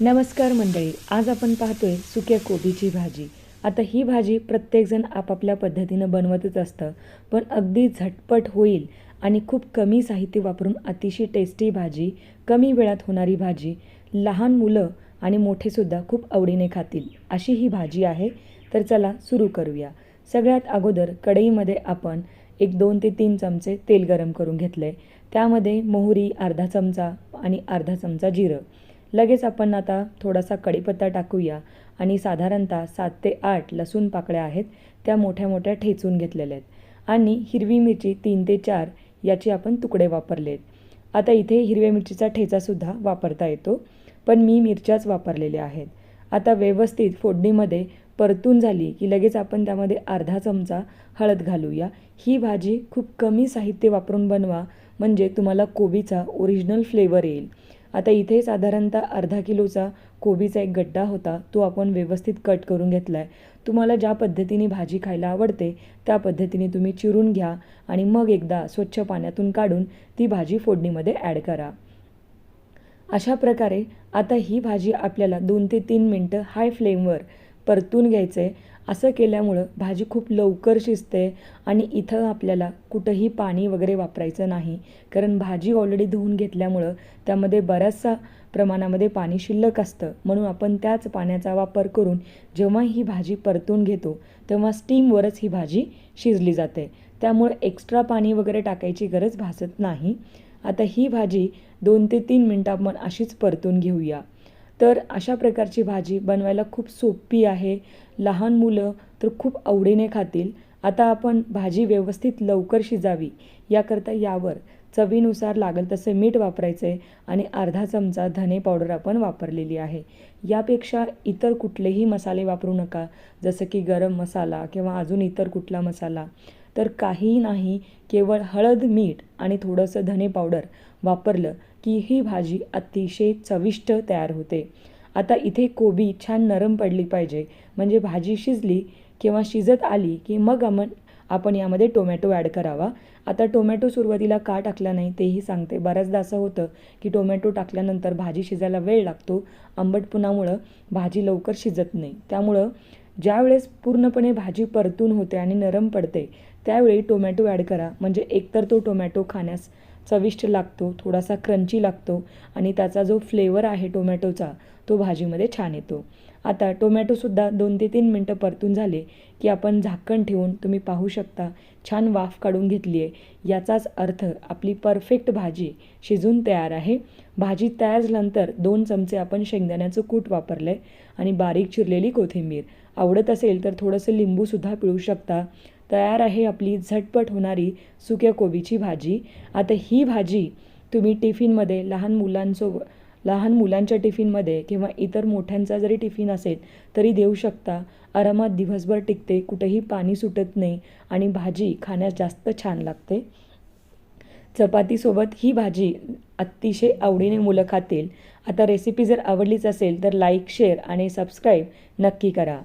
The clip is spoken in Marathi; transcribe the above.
नमस्कार मंडळी आज आपण पाहतोय सुक्या कोबीची भाजी. आता ही भाजी प्रत्येकजण आपापल्या पद्धतीनं बनवतच असतं पण अगदी झटपट होईल आणि खूप कमी साहित्य वापरून अतिशय टेस्टी भाजी कमी वेळात होणारी भाजी लहान मुलं आणि मोठेसुद्धा खूप आवडीने खातील अशी ही भाजी आहे. तर चला सुरू करूया. सगळ्यात अगोदर कढईमध्ये आपण एक दोन ते तीन चमचे तेल गरम करून घेतलं आहे त्यामध्ये मोहरी अर्धा चमचा आणि अर्धा चमचा जिरं. लगेच आपण आता थोडासा कढीपत्ता टाकूया आणि साधारणतः सात ते आठ लसूण पाकळ्या आहेत त्या मोठ्या मोठ्या ठेचून घेतलेल्या आहेत. आणि हिरवी मिरची तीन ते चार याचे आपण तुकडे वापरले आहेत आता इथे हिरव्या मिरचीचा ठेचासुद्धा वापरता येतो पण मी मिरच्याच वापरलेल्या आहेत. आता व्यवस्थित फोडणीमध्ये परतून झाली की लगेच आपण त्यामध्ये अर्धा चमचा हळद घालूया. ही भाजी खूप कमी साहित्य वापरून बनवा म्हणजे तुम्हाला कोबीचा ओरिजिनल फ्लेवर येईल. आता इथे साधारणतः अर्धा किलोचा कोबीचा एक गड्डा होता. तो आपण व्यवस्थित कट करून घेतला आहे तुम्हाला ज्या पद्धतीने भाजी खायला आवडते त्या पद्धतीने तुम्ही चिरून घ्या आणि मग एकदा स्वच्छ पाण्यातून काढून ती भाजी फोडणीमध्ये ॲड करा. अशा प्रकारे आता ही भाजी आपल्याला दोन ते तीन मिनटं हाय फ्लेमवर परतून घ्यायचं. आहे असं केल्यामुळं भाजी खूप लवकर शिजते आणि इथं आपल्याला कुठंही पाणी वगैरे वापरायचं नाही. कारण भाजी ऑलरेडी धुवून घेतल्यामुळं त्यामध्ये बऱ्याचशा प्रमाणामध्ये पाणी शिल्लक असतं. म्हणून आपण त्याच पाण्याचा वापर करून जेव्हा ही भाजी परतून घेतो तेव्हा स्टीमवरच ही भाजी शिजली जाते. त्यामुळे एक्स्ट्रा पाणी वगैरे टाकायची गरज भासत नाही. आता ही भाजी दोन ते तीन मिनटं आपण अशीच परतून घेऊया. तर अशा प्रकारची भाजी बनवायला खूप सोपी आहे. लहान मुलं तर खूप आवडीने खातील. आता आपण भाजी व्यवस्थित लवकर शिजावी. याकरता यावर चवीनुसार लागेल तसे मीठ वापरायचं आहे आणि अर्धा चमचा धने पावडर आपण वापरलेली आहे. यापेक्षा इतर कुठलेही मसाले वापरू नका. जसं की गरम मसाला किंवा अजून इतर कुठला मसाला. तर काहीही नाही. केवळ हळद मीठ आणि थोडंसं धने पावडर वापरलं की ही भाजी अतिशय चविष्ट तयार होते. आता इथे कोबी छान नरम पडली पाहिजे. म्हणजे भाजी शिजली किंवा शिजत आली की मग आपण आपण यामध्ये टोमॅटो ॲड करावा. आता टोमॅटो सुरुवातीला का टाकला नाही तेही सांगते. बऱ्याचदा असं होतं की टोमॅटो टाकल्यानंतर भाजी शिजायला वेळ लागतो. आंबटपणामुळं भाजी लवकर शिजत नाही. त्यामुळं ज्यावेळेस पूर्णपणे भाजी परतून होते आणि नरम पडते त्यावेळी टोमॅटो ॲड करा. म्हणजे एकतर तो टोमॅटो खाण्यास चविष्ट लागतो थोडासा क्रंची लागतो आणि त्याचा जो फ्लेवर आहे टोमॅटोचा तो भाजीमध्ये छान येतो. आता टोमॅटोसुद्धा दोन ते तीन मिनटं परतून झाले की आपण झाकण ठेवून तुम्ही पाहू शकता छान वाफ काढून घेतली आहे. याचाच अर्थ आपली परफेक्ट भाजी शिजून तयार आहे. भाजी तयार झाल्यानंतर दोन चमचे आपण शेंगदाण्याचं कूट वापरलं आहे आणि बारीक चिरलेली कोथिंबीर. आवडत असेल तर थोडंसं लिंबूसुद्धा पिळू शकता. तयार आहे आपली झटपट होणारी सुक्या कोबीची भाजी. आता ही भाजी तुम्ही टिफिनमध्ये लहान मुलांसोबत लहान मुलांच्या टिफिनमध्ये किंवा इतर मोठ्यांचा जरी टिफिन असेल तरी देऊ शकता. आरामात दिवसभर टिकते कुठेही पाणी सुटत नाही आणि भाजी खाण्यास जास्त छान लागते. चपातीसोबत ही भाजी अतिशय आवडीने मुलं खातील. आता रेसिपी जर आवडलीच असेल तर लाईक शेअर आणि सबस्क्राईब नक्की करा.